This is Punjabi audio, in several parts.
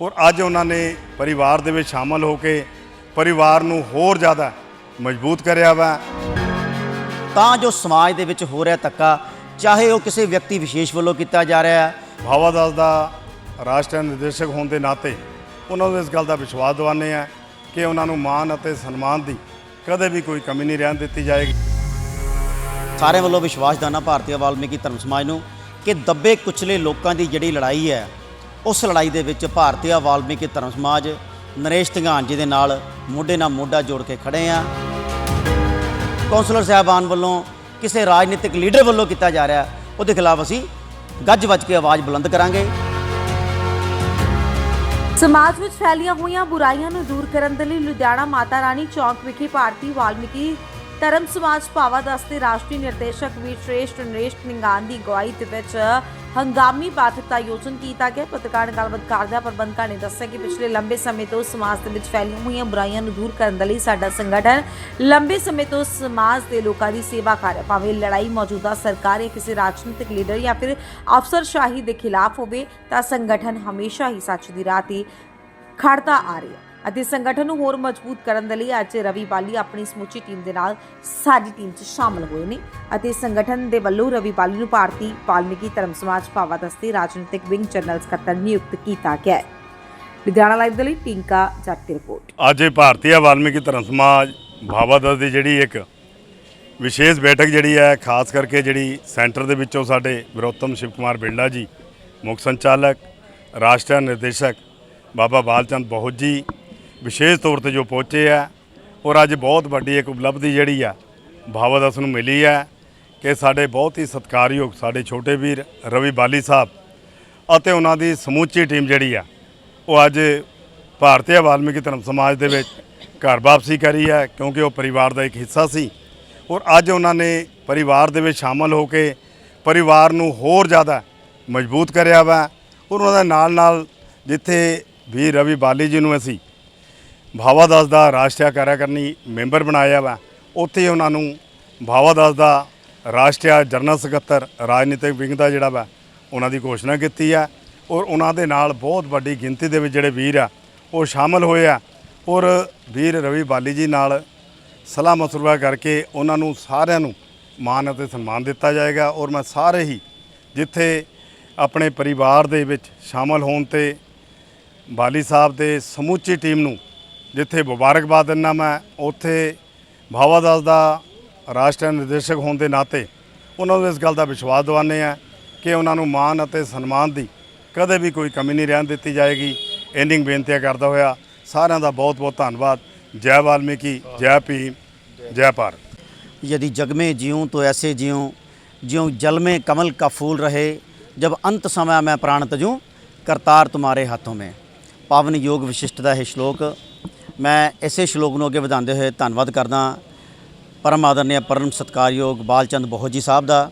ਔਰ ਅੱਜ ਉਹਨਾਂ ਨੇ ਪਰਿਵਾਰ ਦੇ ਵਿੱਚ ਸ਼ਾਮਲ ਹੋ ਕੇ ਪਰਿਵਾਰ ਨੂੰ ਹੋਰ ਜ਼ਿਆਦਾ ਮਜ਼ਬੂਤ ਕਰਿਆ ਵਾ। ਤਾਂ ਜੋ ਸਮਾਜ ਦੇ ਵਿੱਚ ਹੋ ਰਿਹਾ ਧੱਕਾ ਚਾਹੇ ਉਹ ਕਿਸੇ ਵਿਅਕਤੀ ਵਿਸ਼ੇਸ਼ ਵੱਲੋਂ ਕੀਤਾ ਜਾ ਰਿਹਾ ਹੈ। ਭਾਵਾ ਦਾਸ ਦਾ ਰਾਸ਼ਟਰੀ ਨਿਰਦੇਸ਼ਕ ਹੋਣ ਦੇ ਨਾਤੇ ਉਹਨਾਂ ਨੂੰ ਇਸ ਗੱਲ ਦਾ ਵਿਸ਼ਵਾਸ ਦਿਵਾਉਂਦੇ ਆ ਕਿ ਉਹਨਾਂ ਨੂੰ ਮਾਣ ਅਤੇ ਸਨਮਾਨ ਦੀ ਕਦੇ ਵੀ ਕੋਈ ਕਮੀ ਨਹੀਂ ਰਹਿਣ ਦਿੱਤੀ ਜਾਏਗੀ। ਸਾਰਿਆਂ ਵੱਲੋਂ ਵਿਸ਼ਵਾਸ ਦਾਨਾ ਭਾਰਤੀ ਵਾਲਮੀਕੀ ਧਰਮ ਸਮਾਜ ਨੂੰ ਕਿ ਦੱਬੇ ਕੁਚਲੇ ਲੋਕਾਂ ਦੀ ਜਿਹੜੀ ਲੜਾਈ ਹੈ ਉਸ ਲੜਾਈ ਦੇ ਵਿੱਚ ਭਾਰਤੀ ਵਾਲਮੀਕੀ ਧਰਮ ਸਮਾਜ ਨਰੇਸ਼ ਧੰਗਾਨ ਜੀ ਦੇ ਨਾਲ ਮੋਢੇ ਨਾਲ ਮੋਢਾ ਜੋੜ ਕੇ ਖੜੇ ਆ। ਕੌਂਸਲਰ ਸਾਹਿਬਾਨ ਵੱਲੋਂ ਕਿਸੇ ਰਾਜਨੀਤਿਕ ਲੀਡਰ ਵੱਲੋਂ ਕੀਤਾ ਜਾ ਰਿਹਾ, ਉਹਦੇ ਖਿਲਾਫ ਅਸੀਂ ਗੱਜ ਵੱਜ ਕੇ ਆਵਾਜ਼ ਬੁਲੰਦ ਕਰਾਂਗੇ। ਸਮਾਜ ਵਿੱਚ ਫੈਲੀਆਂ ਹੋਈਆਂ ਬੁਰਾਈਆਂ ਨੂੰ ਦੂਰ ਕਰਨ ਦੇ ਲਈ ਲੁਧਿਆਣਾ ਮਾਤਾ ਰਾਣੀ ਚੌਂਕ ਵਿਖੇ ਭਾਰਤੀ ਵਾਲਮੀਕੀ ਧਰਮ ਸਮਾਜ ਭਾਵਾ ਦਸਤੇ ਰਾਸ਼ਟਰੀ ਨਿਰਦੇਸ਼ਕ ਵੀ ਸ਼੍ਰੇਸ਼ਟ ਨਰੇਸ਼ ਨਿੰਗਾਨ ਦੀ ਅਗਵਾਈ ਦੇ ਵਿੱਚ ਹੰਗਾਮੀ ਪਾਠਕ ਦਾ ਆਯੋਜਨ ਕੀਤਾ ਗਿਆ। ਪੱਤਰਕਾਰ ਨਾਲ ਗੱਲਬਾਤ ਕਰਦਿਆਂ ਪ੍ਰਬੰਧਕਾਂ ਨੇ ਦੱਸਿਆ ਕਿ ਪਿਛਲੇ ਲੰਬੇ ਸਮੇਂ ਤੋਂ ਸਮਾਜ ਦੇ ਵਿੱਚ ਫੈਲੀਆਂ ਹੋਈਆਂ ਬੁਰਾਈਆਂ ਨੂੰ ਦੂਰ ਕਰਨ ਦੇ ਲਈ ਸਾਡਾ ਸੰਗਠਨ ਲੰਬੇ ਸਮੇਂ ਤੋਂ ਸਮਾਜ ਦੇ ਲੋਕਾਂ ਦੀ ਸੇਵਾ ਕਰ ਰਿਹਾ। ਭਾਵੇਂ ਲੜਾਈ ਮੌਜੂਦਾ ਸਰਕਾਰ ਜਾਂ ਕਿਸੇ ਰਾਜਨੀਤਿਕ ਲੀਡਰ ਜਾਂ ਫਿਰ ਅਫਸਰਸ਼ਾਹੀ ਦੇ ਖਿਲਾਫ ਹੋਵੇ, ਤਾਂ ਸੰਗਠਨ ਹਮੇਸ਼ਾ ਹੀ ਸੱਚ ਦੀ ਰਾਹ ਤੇ ਖੜਦਾ ਆ ਰਿਹਾ। ਅਤੇ ਸੰਗਠਨ ਨੂੰ ਹੋਰ ਮਜ਼ਬੂਤ ਕਰਨ ਦੇ ਲਈ ਅੱਜ ਰਵੀ ਬਾਲੀ ਆਪਣੀ ਸਮੁੱਚੀ ਟੀਮ ਦੇ ਨਾਲ ਸਾਡੀ ਟੀਮ 'ਚ ਸ਼ਾਮਲ ਹੋਏ ਨੇ ਅਤੇ ਸੰਗਠਨ ਦੇ ਵੱਲੋਂ ਰਵੀ ਬਾਲੀ ਨੂੰ ਭਾਰਤੀ ਵਾਲਮੀਕੀ ਧਰਮ ਸਮਾਜ ਭਾਵਾ ਦਸਤੇ ਰਾਜਨੀਤਿਕ ਵਿੰਗ ਜਨਰਲ ਸਕੱਤਰ ਨਿਯੁਕਤ ਕੀਤਾ ਗਿਆ ਹੈ। ਲੁਧਿਆਣਾ ਲਾਈਵ ਦੇ ਲਈ ਟਿੰਕਾ ਜੱਟ ਦੀ ਰਿਪੋਰਟ। ਅੱਜ ਇਹ ਭਾਰਤੀ ਵਾਲਮੀਕੀ ਧਰਮ ਸਮਾਜ ਭਾਵਾ ਦਾਸ ਦੀ ਜਿਹੜੀ ਇੱਕ ਵਿਸ਼ੇਸ਼ ਬੈਠਕ ਜਿਹੜੀ ਹੈ, ਖਾਸ ਕਰਕੇ ਜਿਹੜੀ ਸੈਂਟਰ ਦੇ ਵਿੱਚੋਂ ਸਾਡੇ ਵਿਰੋਤਮ ਸ਼ਿਵ ਕੁਮਾਰ ਬਿਰਲਾ ਜੀ, ਮੁੱਖ ਸੰਚਾਲਕ, ਰਾਸ਼ਟਰੀ ਨਿਰਦੇਸ਼ਕ ਬਾਬਾ ਬਾਲਚੰਦ ਬਹੁਤ ਜੀ ਵਿਸ਼ੇਸ਼ ਤੌਰ ਤੇ ਜੋ ਪਹੁੰਚੇ ਆ, ਔਰ ਅੱਜ ਬਹੁਤ ਵੱਡੀ ਇੱਕ ਉਪਲਬਧੀ ਜਿਹੜੀ ਆ ਭਾਵਾ ਦਾਸ ਨੂੰ ਮਿਲੀ ਹੈ ਕਿ ਸਾਡੇ ਬਹੁਤ ਹੀ ਸਤਿਕਾਰਯੋਗ ਸਾਡੇ ਛੋਟੇ ਵੀਰ ਰਵੀ ਬਾਲੀ ਸਾਹਿਬ ਅਤੇ ਉਹਨਾਂ ਦੀ ਸਮੁੱਚੀ ਟੀਮ ਜਿਹੜੀ ਆ, ਉਹ ਅੱਜ ਭਾਰਤੀ ਵਾਲਮੀਕੀ ਧਰਮ ਸਮਾਜ ਦੇ ਵਿੱਚ ਘਰ ਵਾਪਸੀ ਕਰੀ ਹੈ ਕਿਉਂਕਿ ਉਹ ਪਰਿਵਾਰ ਦਾ ਇੱਕ ਹਿੱਸਾ ਸੀ। ਔਰ ਅੱਜ ਉਹਨਾਂ ਨੇ ਪਰਿਵਾਰ ਦੇ ਵਿੱਚ ਸ਼ਾਮਲ ਹੋ ਕੇ ਪਰਿਵਾਰ ਨੂੰ ਹੋਰ ਜ਼ਿਆਦਾ ਮਜ਼ਬੂਤ ਕਰਿਆ ਵਾ, ਔਰ ਉਹਨਾਂ ਦੇ ਨਾਲ ਨਾਲ ਜਿੱਥੇ ਵੀ ਰਵੀ ਬਾਲੀ ਜੀ ਨੂੰ ਅਸੀਂ ਭਾਵਾ ਦਾਸ ਦਾ ਰਾਸ਼ਟਰੀ ਕਾਰਿਆਕਰਨੀ ਮੈਂਬਰ ਬਣਾਇਆ ਵਾ। ਉੱਥੇ ਹੀ ਉਹਨਾਂ ਨੂੰ ਭਾਵਾ ਦਾਸ ਦਾ ਰਾਸ਼ਟਰੀ ਜਨਰਲ ਸਕੱਤਰ, ਰਾਜਨੀਤਿਕ ਵਿੰਗ ਦਾ ਜਿਹੜਾ ਵਾ, ਉਹਨਾਂ ਦੀ ਘੋਸ਼ਣਾ ਕੀਤੀ ਆ। ਔਰ ਉਹਨਾਂ ਦੇ ਨਾਲ ਬਹੁਤ ਵੱਡੀ ਗਿਣਤੀ ਦੇ ਵਿੱਚ ਜਿਹੜੇ ਵੀਰ ਆ, ਉਹ ਸ਼ਾਮਲ ਹੋਏ ਆ। ਔਰ ਵੀਰ ਰਵੀ ਬਾਲੀ ਜੀ ਨਾਲ ਸਲਾਹ ਮਸਰਵਾ ਕਰਕੇ ਉਹਨਾਂ ਨੂੰ ਸਾਰਿਆਂ ਨੂੰ ਮਾਣ ਅਤੇ ਸਨਮਾਨ ਦਿੱਤਾ ਜਾਏਗਾ। ਔਰ ਮੈਂ ਸਾਰੇ ਹੀ ਜਿੱਥੇ ਆਪਣੇ ਪਰਿਵਾਰ ਦੇ ਵਿੱਚ ਸ਼ਾਮਲ ਹੋਣ ਤੇ ਬਾਲੀ ਸਾਹਿਬ ਦੇ ਸਮੁੱਚੀ ਟੀਮ ਨੂੰ ਜਿੱਥੇ ਮੁਬਾਰਕਬਾਦ ਦਿੰਦਾ ਮੈਂ ਉੱਥੇ ਭਾਵਾ ਦਾਸ ਦਾ ਰਾਸ਼ਟਰੀ ਨਿਰਦੇਸ਼ਕ ਹੋਣ ਦੇ ਨਾਤੇ ਉਹਨਾਂ ਨੂੰ ਇਸ ਗੱਲ ਦਾ ਵਿਸ਼ਵਾਸ ਦਿਵਾਉਂਦੇ ਆ ਕਿ ਉਹਨਾਂ ਨੂੰ ਮਾਣ ਅਤੇ ਸਨਮਾਨ ਦੀ ਕਦੇ ਵੀ ਕੋਈ ਕਮੀ ਨਹੀਂ ਰਹਿਣ ਦਿੱਤੀ ਜਾਏਗੀ ਐਂਡਿੰਗ ਬੇਨਤੀਆਂ ਕਰਦਾ ਹੋਇਆ ਸਾਰਿਆਂ ਦਾ ਬਹੁਤ ਬਹੁਤ ਧੰਨਵਾਦ ਜੈ ਵਾਲਮੀਕੀ ਜੈ ਭੀਮ ਜੈ ਭਾਰਤ यदि जग में जीऊँ तो ऐसे जीऊँ ज्यों जल में कमल का फूल रहे जब अंत समय मैं प्राण तजूँ ਕਰਤਾਰ ਤੁਮਾਰੇ ਹੱਥੋਂ में ਪਾਵਨ ਯੋਗ ਵਿਸ਼ਿਸ਼ਟ ਦਾ ਇਹ ਸ਼ਲੋਕ ਮੈਂ ਇਸੇ ਸ਼ਲੋਕ ਨੂੰ ਅੱਗੇ ਵਧਾਉਂਦੇ ਹੋਏ ਧੰਨਵਾਦ ਕਰਦਾ। ਪਰਮ ਆਦਰਨੀय ਪਰਮ ਸਤਕਾਰਯੋਗ ਬਾਲਚੰਦ ਬਹੁਤ ਜੀ ਸਾਹਿਬ ਦਾ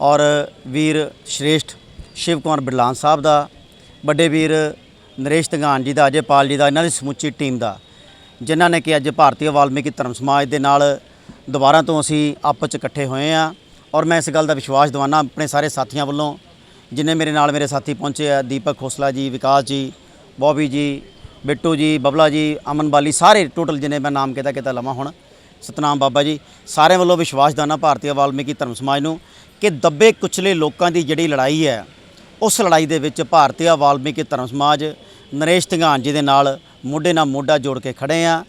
ਔਰ ਵੀਰ ਸ਼੍ਰੇਸ਼ਠ ਸ਼ਿਵ ਕੁਮਾਰ ਬਿਰਲਾਨ ਸਾਹਿਬ ਦਾ, ਵੱਡੇ ਵੀਰ ਨਰੇਸ਼ ਧੰਗਾਨ ਜੀ ਦਾ ਅਜੇ ਪਾਲ ਜੀ ਦਾ, ਇਹਨਾਂ ਦੀ ਸਮੁੱਚੀ ਟੀਮ ਦਾ, ਜਿਨ੍ਹਾਂ ਨੇ ਕਿ ਅੱਜ ਭਾਰਤੀ ਵਾਲਮੀਕੀ ਧਰਮ ਸਮਾਜ ਦੇ ਨਾਲ ਦੁਬਾਰਾ ਤੋਂ ਅਸੀਂ ਆਪਸ 'ਚ ਇਕੱਠੇ ਹੋਏ ਆ ਔਰ ਮੈਂ ਇਸ ਗੱਲ ਦਾ ਵਿਸ਼ਵਾਸ ਦਿਵਾਨਾ ਆਪਣੇ ਸਾਰੇ ਸਾਥੀਆਂ ਵੱਲੋਂ, ਜਿਨੇ ਮੇਰੇ ਨਾਲ ਮੇਰੇ ਸਾਥੀ ਪਹੁੰਚੇ ਆ, ਦੀਪਕ ਖੋਸਲਾ ਜੀ, ਵਿਕਾਸ ਜੀ, ਬੌਬੀ ਜੀ ਬਿੱਟੂ ਜੀ, ਬਬਲਾ ਜੀ, ਅਮਨ ਬਾਲੀ ਸਾਰੇ ਟੋਟਲ ਜਿਨੇ ਮੈਂ ਨਾਮ ਕਿਤਾ ਕਿਤਾ ਲਵਾਂ ਹੁਣ, ਸਤਨਾਮ ਬਾਬਾ ਜੀ, ਸਾਰਿਆਂ ਵੱਲੋਂ ਵਿਸ਼ਵਾਸ ਦਾਨਾ ਭਾਰਤੀ ਵਾਲਮੀਕੀ ਧਰਮ ਸਮਾਜ ਨੂੰ ਕਿ ਦੱਬੇ ਕੁਚਲੇ ਲੋਕਾਂ ਦੀ ਜਿਹੜੀ ਲੜਾਈ ਹੈ, ਉਸ ਲੜਾਈ ਦੇ ਵਿੱਚ ਭਾਰਤੀ ਵਾਲਮੀਕੀ ਧਰਮ ਸਮਾਜ, ਨਰੇਸ਼ ਧੰਗਾਨ ਜੀ ਦੇ ਨਾਲ ਮੋਢੇ ਨਾਲ ਮੋਢਾ ਜੋੜ ਕੇ ਖੜੇ ਆ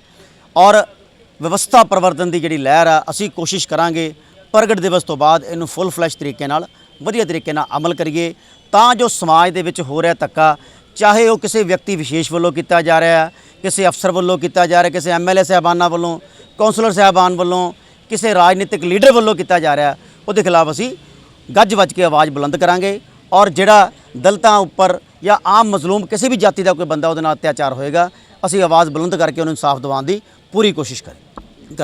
ਔਰ ਵਿਵਸਥਾ ਪਰਿਵਰਤਨ ਦੀ ਜਿਹੜੀ ਲਹਿਰ ਆ, ਅਸੀਂ ਕੋਸ਼ਿਸ਼ ਕਰਾਂਗੇ ਪ੍ਰਗਟ ਦਿਵਸ ਤੋਂ ਬਾਅਦ ਇਹਨੂੰ ਫੁੱਲ ਫਲੈਸ਼ ਤਰੀਕੇ ਨਾਲ, ਵਧੀਆ ਤਰੀਕੇ ਨਾਲ ਅਮਲ ਕਰੀਏ ਤਾਂ ਜੋ ਸਮਾਜ ਦੇ ਵਿੱਚ ਹੋ ਰਿਹਾ ਧੱਕਾ ਚਾਹੇ ਉਹ ਕਿਸੇ ਵਿਅਕਤੀ ਵਿਸ਼ੇਸ਼ ਵੱਲੋਂ ਕੀਤਾ ਜਾ ਰਿਹਾ ਹੈ, ਕਿਸੇ ਅਫਸਰ ਵੱਲੋਂ ਕੀਤਾ ਜਾ ਰਿਹਾ ਕਿਸੇ ਐਮਐਲਏ ਸਾਹਿਬਾਨਾਂ ਵੱਲੋਂ, ਕੌਂਸਲਰ ਸਾਹਿਬਾਨ ਵੱਲੋਂ, ਕਿਸੇ ਰਾਜਨੀਤਿਕ ਲੀਡਰ ਵੱਲੋਂ ਕੀਤਾ ਜਾ ਰਿਹਾ ਉਹਦੇ ਖਿਲਾਫ ਅਸੀਂ ਗੱਜ ਵੱਜ ਕੇ ਆਵਾਜ਼ ਬੁਲੰਦ ਕਰਾਂਗੇ ਔਰ ਜਿਹੜਾ ਦਲਤਾਂ ਉੱਪਰ ਜਾਂ ਆਮ ਮਜ਼ਲੂਮ ਕਿਸੇ ਵੀ ਜਾਤੀ ਦਾ ਕੋਈ ਬੰਦਾ ਉਹਦੇ ਨਾਲ ਅਤਿਆਚਾਰ ਹੋਏਗਾ, ਅਸੀਂ ਆਵਾਜ਼ ਬੁਲੰਦ ਕਰਕੇ ਉਹਨੂੰ ਇਨਸਾਫ ਦਿਵਾਉਣ ਦੀ ਪੂਰੀ ਕੋਸ਼ਿਸ਼ ਕਰਾਂਗੇ।